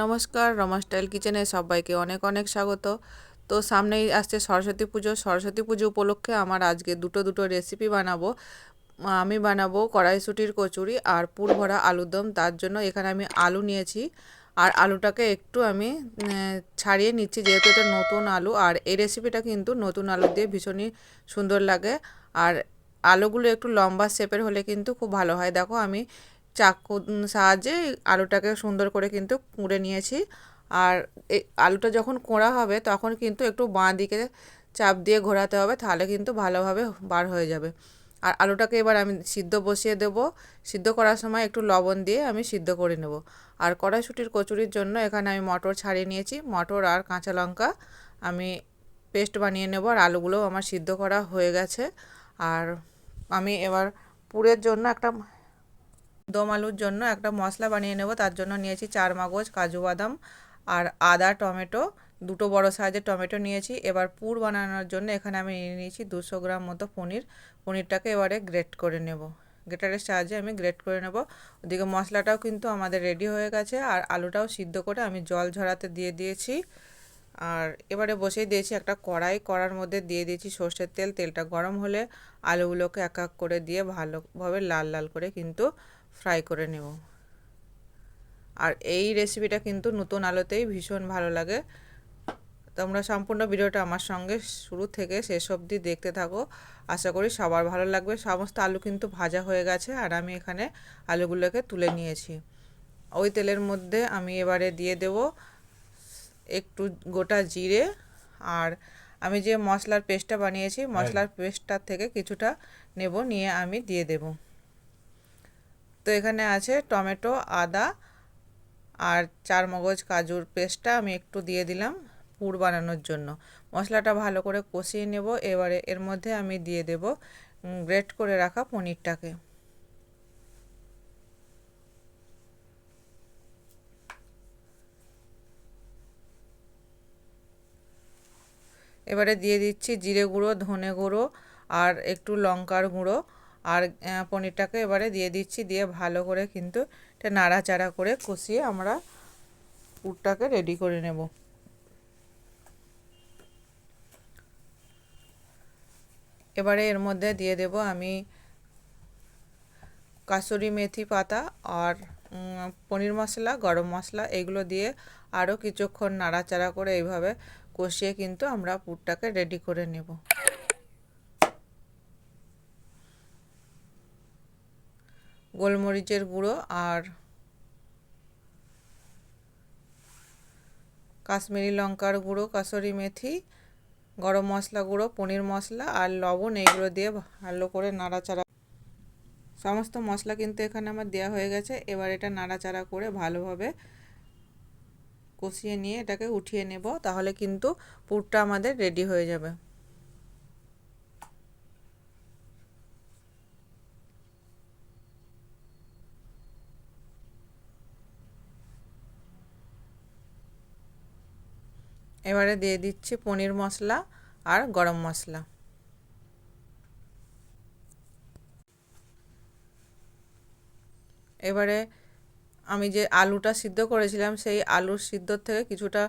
নমস্কার, রমা স্টাইল কিচেনে সবাইকে অনেক অনেক স্বাগত। তো সামনেই আসছে সরস্বতী পুজো। সরস্বতী পুজো উপলক্ষে আমার আজকে দুটো দুটো রেসিপি বানাবো। আমি বানাবো কড়াইশুটির কচুরি আর পুর ভরা আলুর দম। তার জন্য এখানে আমি আলু নিয়েছি। আর আলুটাকে একটু আমি ছাড়িয়ে নিচ্ছি, যেহেতু এটা নতুন আলু। আর এই রেসিপিটা কিন্তু নতুন আলু দিয়ে ভীষণই সুন্দর লাগে। আর আলুগুলো একটু লম্বা শেপের হলে কিন্তু খুব ভালো হয়। দেখো আমি চাকু সাহায্যে আলুটাকে সুন্দর করে কিন্তু কুঁড়ে নিয়েছি। আর এই আলুটা যখন কোঁড়া হবে তখন কিন্তু একটু বাঁ দিকে চাপ দিয়ে ঘোরাতে হবে, তাহলে কিন্তু ভালোভাবে বার হয়ে যাবে। আর আলুটাকে এবার আমি সিদ্ধ বসিয়ে দেব। সিদ্ধ করার সময় একটু লবণ দিয়ে আমি সিদ্ধ করে নেব। আর কড়াইশুটির কচুরির জন্য এখানে আমি মটর ছাড়িয়ে নিয়েছি। মটর আর কাঁচা লঙ্কা আমি পেস্ট বানিয়ে নেব আর আলুগুলোও আমার সিদ্ধ করা হয়ে গেছে। আর আমি এবার পুরের জন্য একটা দম আলুর জন্য একটা মশলা বানিয়ে নেব, তার জন্য নিয়েছি চার মগজ কাজু বাদাম আর আদা, টমেটো, দুটো বড় সাইজের টমেটো নিয়েছি। এবার পুর বানানোর জন্য এখানে আমি নিয়ে নিয়েছি দুশো গ্রাম মতো পনির। পনিরটাকে এবারে গ্রেট করে নেব। গ্রেটারের সাহায্যে আমি গ্রেট করে নেব। ওদিকে মশলাটাও কিন্তু আমাদের রেডি হয়ে গেছে আর আলুটাও সিদ্ধ করে আমি জল ঝরাতে দিয়ে দিয়েছি। আর এবারে বসেই দিয়েছি একটা কড়াই। কড়ার মধ্যে দিয়ে দিয়েছি সর্ষের তেল। তেলটা গরম হলে আলুগুলোকে এক এক করে দিয়ে ভালোভাবে লাল লাল করে কিন্তু ফ্রাই করে নেব। আর এই রেসিপিটা কিন্তু নতুন আলোতেই ভীষণ ভালো লাগে। তোমরা সম্পূর্ণ ভিডিওটা আমার সঙ্গে শুরু থেকে শেষ অবধি দেখতে থাকো। আশা করি সবার ভালো লাগবে। সমস্ত আলু কিন্তু ভাজা হয়ে গেছে আর আমি এখানে আলুগুলোকে তুলে নিয়েছি। ওই তেলের মধ্যে আমি এবারে দিয়ে দেব একটু গোটা জিরে আর আমি যে মশলার পেস্টটা বানিয়েছি মশলার পেস্টটার থেকে কিছুটা নেব নিয়ে আমি দিয়ে দেবো। তো এখানে আছে টমেটো, আদা আর চার মগজ কাজুর পেস্টটা আমি একটু দিয়ে দিলাম পুর বানানোর জন্য। মশলাটা ভালো করে কষিয়ে নেব, এবারে এর মধ্যে আমি দিয়ে দেব গ্রেট করে রাখা পনিরটাকে। এবারে দিয়ে দিচ্ছি জিরে গুঁড়ো, ধনে গুঁড়ো আর একটু লঙ্কার গুঁড়ো। আর পনিরটাকে এবারে দিয়ে দিচ্ছি, দিয়ে ভালো করে কিন্তু এটা নাড়াচাড়া করে কষিয়ে আমরা পুরটাকে রেডি করে নেব। এবারে এর মধ্যে দিয়ে দেব আমি কাসুরি মেথি পাতা আর পনির মশলা, গরম মশলা, এগুলো দিয়ে আরও কিছুক্ষণ নাড়াচাড়া করে এইভাবে কষিয়ে কিন্তু আমরা পুরটাকে রেডি করে নেব। গোলমরিচের গুঁড়ো আর কাশ্মীরি লঙ্কার গুঁড়ো, কাসরি মেথি, গরম মশলা গুঁড়ো, পনির মশলা আর লবণ, এইগুলো দিয়ে ভালো করে নাড়াচাড়া। সমস্ত মশলা কিন্তু এখানে আমার দেওয়া হয়ে গেছে। এবার এটা নাড়াচাড়া করে ভালোভাবে কষিয়ে নিয়ে এটাকে উঠিয়ে নেব, তাহলে কিন্তু পুরটা আমাদের রেডি হয়ে যাবে। এবারে দিয়ে দিচ্ছি পনির মশলা আর গরম মশলা। এবারে আমি যে আলুটা সিদ্ধ করেছিলাম, সেই আলুর সিদ্ধর থেকে কিছুটা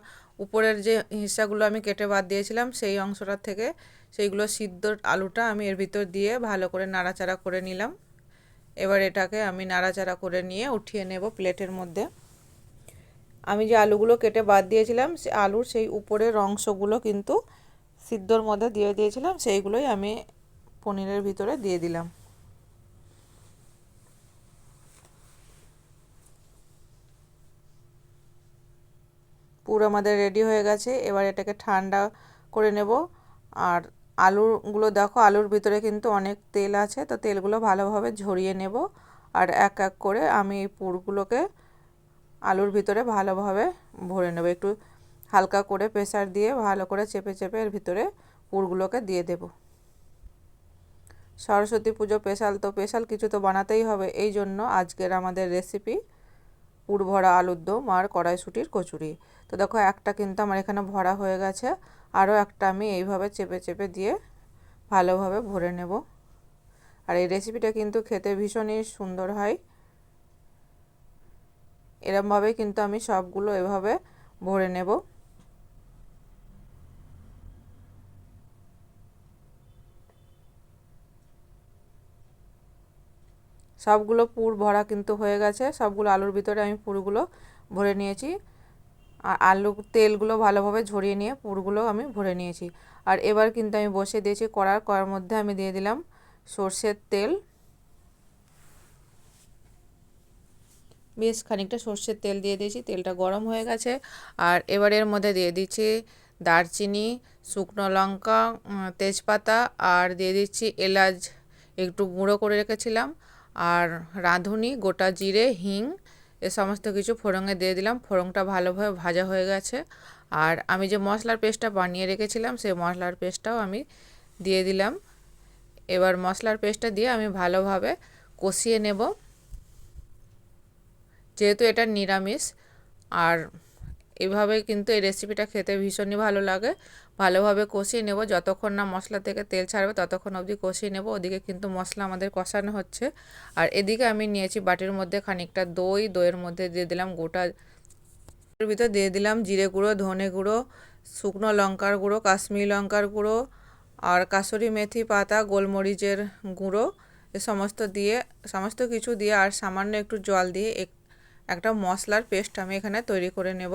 উপরের যে হিস্সাগুলো আমি কেটে বাদ দিয়েছিলাম, সেই অংশটার থেকে সেইগুলো সিদ্ধ আলুটা আমি এর ভিতর দিয়ে ভালো করে নাড়াচাড়া করে নিলাম। এবার এটাকে আমি নাড়াচাড়া করে নিয়ে উঠিয়ে নেব প্লেটের মধ্যে। আমি যে আলুগুলো কেটে বাদ দিয়েছিলাম, সে আলুর সেই উপরের অংশগুলো কিন্তু সিদ্ধর মধ্যে দিয়ে দিয়েছিলাম, সেইগুলোই আমি পনিরের ভিতরে দিয়ে দিলাম। পুরো আমাদের রেডি হয়ে গেছে, এবার এটাকে ঠান্ডা করে নেব। আর আলুগুলো দেখো, আলুর ভিতরে কিন্তু অনেক তেল আছে, তো তেলগুলো ভালোভাবে ঝরিয়ে নেব। আর এক এক করে আমি এই পুরগুলোকে আলুর ভিতরে ভালোভাবে ভরে নেব। একটু হালকা করে প্রেসার দিয়ে ভালো করে চেপে চেপে এর ভিতরে পুরগুলোকে দিয়ে দেব। সরস্বতী পুজো স্পেশাল তো স্পেশাল কিছু তো বানাতেই হবে। এই জন্য আজকের আমাদের রেসিপি পুর ভরা আলুর দম আর কড়াইশুটির কচুরি। তো দেখো, একটা কিন্তু আমার এখানে ভরা হয়ে গেছে। আরও একটা আমি এইভাবে চেপে চেপে দিয়ে ভালোভাবে ভরে নেব। আর এই রেসিপিটা কিন্তু খেতে ভীষণই সুন্দর হয়। এরমভাবে কিন্তু আমি সবগুলো এভাবে ভরে নেব। সবগুলো পুর ভরা কিন্তু হয়ে গেছে। সবগুলো আলুর ভিতরে আমি পুরগুলো ভরে নিয়েছি। আর আলু তেলগুলো ভালোভাবে ঝরিয়ে নিয়ে পুরগুলো আমি ভরে নিয়েছি। আর এবার কিন্তু আমি বসে দিয়েছি কড়ার। কড়ার মধ্যে আমি দিয়ে দিলাম সর্ষের তেল। বেশ খানিকটা সর্ষের তেল দিয়ে দিয়েছি, তেলটা গরম হয়ে গেছে। আর এবার এর মধ্যে দিয়ে দিচ্ছি দারচিনি, শুকনো লঙ্কা তেজপাতা আর দিয়ে দিচ্ছি এলাচ, একটু গুঁড়ো করে রেখেছিলাম। আর রাঁধুনি, গোটা জিরে, হিং, এ সমস্ত কিছু ফোড়ঙে দিয়ে দিলাম। ফোড়ংটা ভালোভাবে ভাজা হয়ে গেছে। আর আমি যে মশলার পেস্টটা বানিয়ে রেখেছিলাম, সেই মশলার পেস্টটাও আমি দিয়ে দিলাম। এবার মশলার পেস্টটা দিয়ে আমি ভালোভাবে কষিয়ে নেব। যেহেতু এটা নিরামিষ, আর এভাবে কিন্তু এই রেসিপিটা খেতে ভীষণই ভালো লাগে। ভালোভাবে কষিয়ে নেব, যতক্ষণ না মশলা থেকে তেল ছাড়বে ততক্ষণ অবধি কষিয়ে নেব। ওদিকে কিন্তু মশলা আমাদের কষানো হচ্ছে। আর এদিকে আমি নিয়েছি বাটির মধ্যে খানিকটা দই, দইয়ের মধ্যে দিয়ে দিলাম গোটা ভিতর দিয়ে দিলাম জিরে গুঁড়ো, ধনে গুঁড়ো, শুকনো লঙ্কার গুঁড়ো, কাশ্মীরি লঙ্কার গুঁড়ো, আর কাসুরি মেথি পাতা, গোলমরিচের গুঁড়ো, এ সমস্ত দিয়ে, সমস্ত কিছু দিয়ে আর সামান্য একটু জল দিয়ে একটা মশলার পেস্ট আমি এখানে তৈরি করে নেব।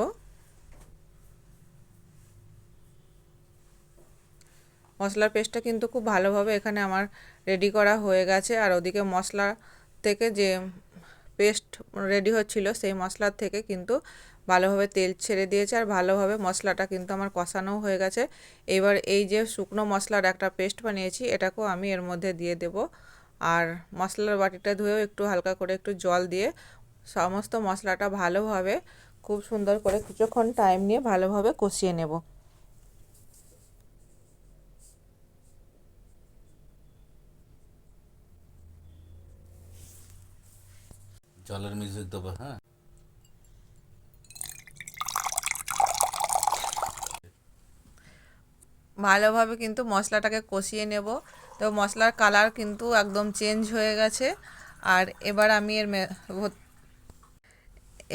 মশলার পেস্টটা কিন্তু খুব ভালোভাবে এখানে আমার রেডি করা হয়ে গেছে। আর ওদিকে মশলা থেকে যে পেস্ট রেডি হচ্ছিল, সেই মশলার থেকে কিন্তু ভালোভাবে তেল ছেড়ে দিয়েছে আর ভালোভাবে মশলাটা কিন্তু আমার কষানো হয়ে গেছে। এবার এই যে শুকনো মশলার একটা পেস্ট বানিয়েছি, এটাকেও আমি এর মধ্যে দিয়ে দেব। আর মশলার বাটিটা ধুয়েও একটু হালকা করে একটু জল দিয়ে সমস্ত মশলাটা ভালোভাবে খুব সুন্দর করে কিছুক্ষণ টাইম নিয়ে ভালোভাবে কষিয়ে নেব। জলের মিউজিক দেবো হ্যাঁ? ভালোভাবে কিন্তু মশলাটাকে কষিয়ে নেব। তো মশলার কালার কিন্তু একদম চেঞ্জ হয়ে গেছে। আর এবার আমি এর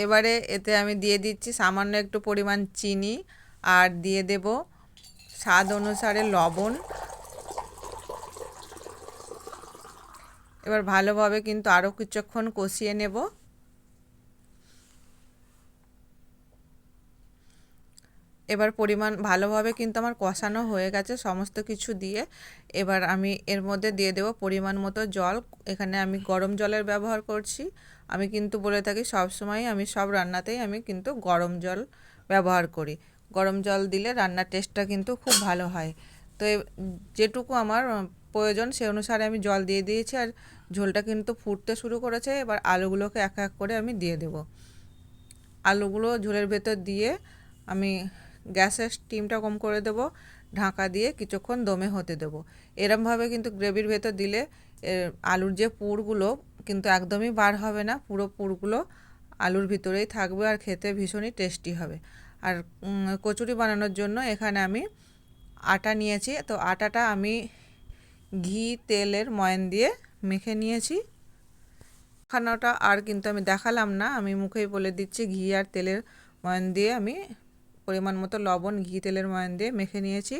এবারে এতে আমি দিয়ে দিচ্ছি সামান্য একটু পরিমাণ চিনি আর দিয়ে দেব স্বাদ অনুসারে লবণ। এবার ভালোভাবে কিন্তু আরও কিছুক্ষণ কষিয়ে নেব। এবার পরিমাণ ভালোভাবে কিন্তু আমার কষানো হয়ে গেছে সমস্ত কিছু দিয়ে। এবার আমি এর মধ্যে দিয়ে দেব পরিমাণ মতো জল। এখানে আমি গরম জলের ব্যবহার করছি। আমি কিন্তু বলে থাকি সব সময় আমি সব রান্নাতেই আমি কিন্তু গরম জল ব্যবহার করি। গরম জল দিলে রান্নার টেস্টটা কিন্তু খুব ভালো হয়। তো যেটুকু আমার প্রয়োজন সে অনুসারে আমি জল দিয়ে দিয়েছি আর ঝোলটা কিন্তু ফুটতে শুরু করেছে। এবার আলুগুলোকে এক এক করে আমি দিয়ে দেব। আলুগুলো ঝোলের ভেতর দিয়ে আমি গ্যাসের স্টিমটা কম করে দেব, ঢাকা দিয়ে কিছুক্ষণ দমে হতে দেব। এরমভাবে কিন্তু গ্রেভির ভেতর দিলে আলুর যে পুরগুলো কিন্তু একদমই বার হবে না। পুরো পুরগুলো আলুর ভিতরেই থাকবে আর খেতে ভীষণই টেস্টি হবে। আর কচুরি বানানোর জন্য এখানে আমি আটা নিয়েছি। তো আটাটা আমি ঘি, তেলের ময়ন দিয়ে মেখে নিয়েছি। খানাটা আর কিন্তু আমি দেখালাম না। আমি মুখেই বলে দিচ্ছি, ঘি আর তেলের ময়ন দিয়ে আমি পরিমাণ মতো লবণ, ঘি, তেলের ময়ন দিয়ে মেখে নিয়েছি।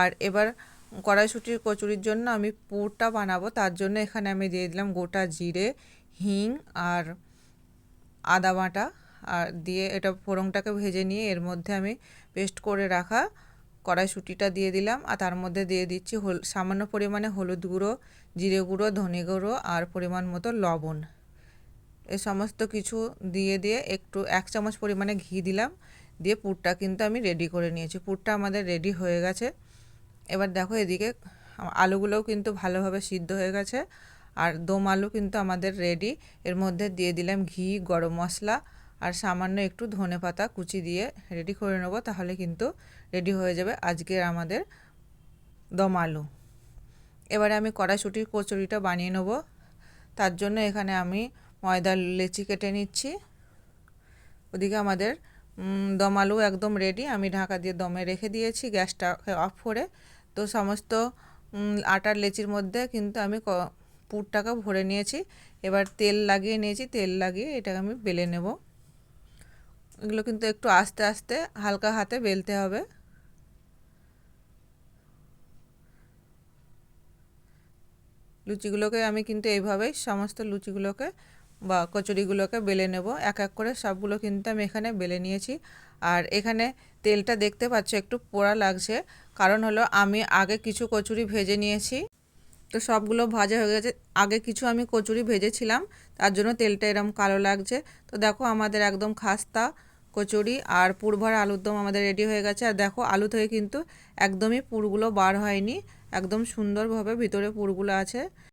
আর এবার কড়াইশুটির কচুরির জন্য আমি পুরটা বানাবো। তার জন্য এখানে আমি দিয়ে দিলাম গোটা জিরে, হিং আর আদা বাটা। আর দিয়ে এটা ফোড়ংটাকে ভেজে নিয়ে এর মধ্যে আমি পেস্ট করে রাখা কড়াইশুটিটা দিয়ে দিলাম। আর তার মধ্যে দিয়ে দিচ্ছি হল, সামান্য পরিমাণে হলুদ গুঁড়ো, জিরে গুঁড়ো, ধনে গুঁড়ো আর পরিমাণ মতো লবণ। এ সমস্ত কিছু দিয়ে দিয়ে একটু, এক চামচ পরিমাণে ঘি দিলাম। দিয়ে পুরটা কিন্তু আমি রেডি করে নিয়েছি। পুরটা আমাদের রেডি হয়ে গেছে। এবার দেখো এদিকে আলুগুলোও কিন্তু ভালোভাবে সিদ্ধ হয়ে গেছে। আর দম আলু কিন্তু আমাদের রেডি এর মধ্যে দিয়ে দিলাম ঘি, গরম মশলা আর সামান্য একটু ধনে পাতা কুচি দিয়ে রেডি করে নেব, তাহলে কিন্তু রেডি হয়ে যাবে আজকের আমাদের দম আলু। এবারে আমি কড়াইশুটির কচুরিটা বানিয়ে নেব। তার জন্য এখানে আমি ময়দার লেচি কেটে নিচ্ছি। ওদিকে আমাদের দম আলু একদম রেডি আমি ঢাকা দিয়ে দমে রেখে দিয়েছি। গ্যাসটা অফ করে তো সমস্ত আটার লেচির মধ্যে কিন্তু আমি পুরটাকে ভরে নিয়েছি। এবার তেল লাগিয়ে নিয়েছি, তেল লাগিয়ে এটাকে আমি বেলে নেব। এগুলো কিন্তু একটু আস্তে আস্তে হালকা হাতে বেলতে হবে। লুচিগুলোকে আমি কিন্তু এইভাবেই সমস্ত লুচিগুলোকে বা কচুরিগুলোকে বেলে নেব। এক এক করে সবগুলো কিন্তু আমি এখানে বেলে নিয়েছি। আর এখানে তেলটা দেখতে পাচ্ছ, একটু পোড়া লাগছে। কারণ হলো আমি আগে কিছু কচুরি ভেজে নিয়েছি। তো সবগুলো ভাজা হয়ে গেছে। আগে কিছু আমি কচুরি ভেজেছিলাম, তার জন্য তেলটা এরম কালো লাগছে। তো দেখো আমাদের একদম খাস্তা কচুরি আর পুরভরা আলুর দম আমাদের রেডি হয়ে গেছে। আর দেখো আলু থেকে কিন্তু একদমই পুরগুলো বার হয়নি। একদম সুন্দরভাবে ভিতরে পুরগুলো আছে।